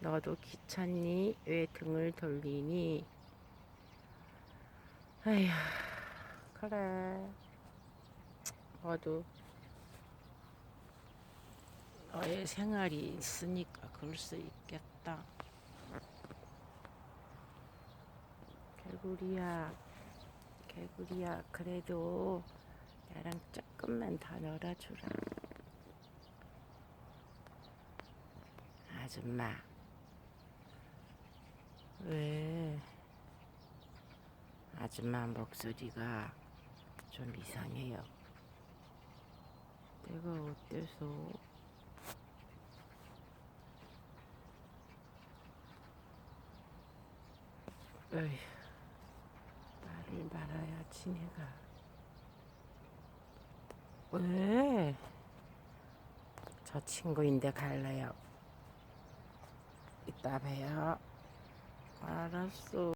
너도 귀찮니? 왜 등을 돌리니? 아휴, 그래. 너도 너의 생활이 있으니까 그럴 수 있겠다. 개구리야, 개구리야, 그래도 나랑 조금만 더 놀아주라. 아줌마. 왜? 아줌마 목소리가 좀 이상해요. 내가 어때서? 에휴, 말을 말아야지 내가. 왜? 저 친구인데 갈래요. 이따 봬요. らそう。